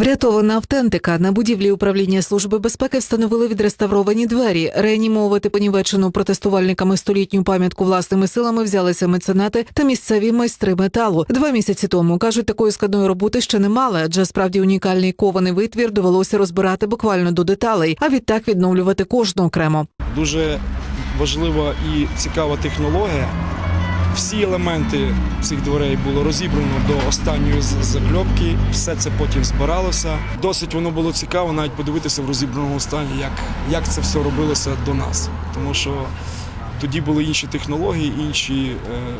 Врятована автентика на будівлі управління служби безпеки встановили відреставровані двері. Реанімовувати понівечену протестувальниками столітню пам'ятку власними силами взялися меценати та місцеві майстри металу. Два місяці тому кажуть, такої складної роботи ще не мали, адже справді унікальний кований витвір довелося розбирати буквально до деталей, а відтак відновлювати кожну окремо. Дуже важлива і цікава технологія. Всі елементи цих дверей було розібрано до останньої закльопки. Все це потім збиралося. Досить воно було цікаво навіть подивитися в розібраному стані, як, як це все робилося до нас. Тому що тоді були інші технології, інші е,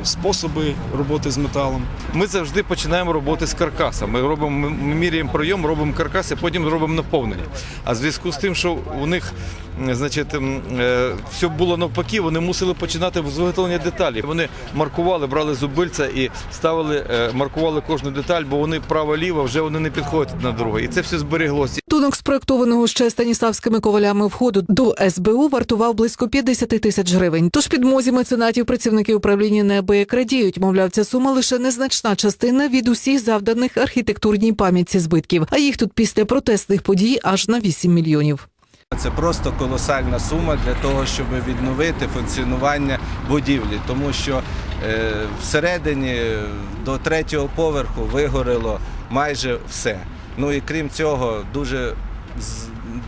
способи роботи з металом. Ми завжди починаємо роботи з каркаса. Ми робимо ми- міряємо пройом, робимо каркас, і потім робимо наповнення. А в зв'язку з тим, що у них значить, е, все було навпаки, вони мусили починати з виготовлення деталі. Вони маркували, брали зубильця і ставили, е, маркували кожну деталь, бо вони право-ліво вже вони не підходять на друге. І це все збереглося. Тунок спроектованого ще станіславськими ковалями входу до СБУ вартував близько 50 тисяч гривень. Тож під мозі меценатів працівники управління неабияк радіють. Мовляв, ця сума лише незначна частина від усіх завданих архітектурній пам'ятці збитків. А їх тут після протестних подій аж на 8 мільйонів. Це просто колосальна сума для того, щоб відновити функціонування будівлі, тому що е, всередині е, до третього поверху вигоріло майже все. Ну і крім цього, дуже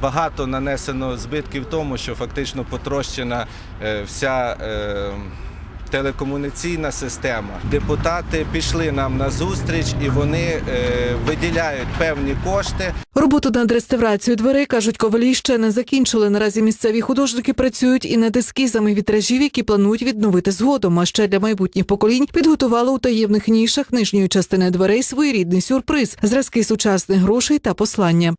багато нанесено збитків тому, що фактично потрощена е, вся. Е, Телекомунікаційна система. Депутати пішли нам на зустріч і вони е, виділяють певні кошти Роботу над реставрацією дверей кажуть, ковалі ще не закінчили. Наразі місцеві художники працюють і над ескізами вітражів, які планують відновити згодом. А ще для майбутніх поколінь підготували у таємних нішах нижньої частини дверей своєрідний сюрприз, зразки сучасних грошей та послання.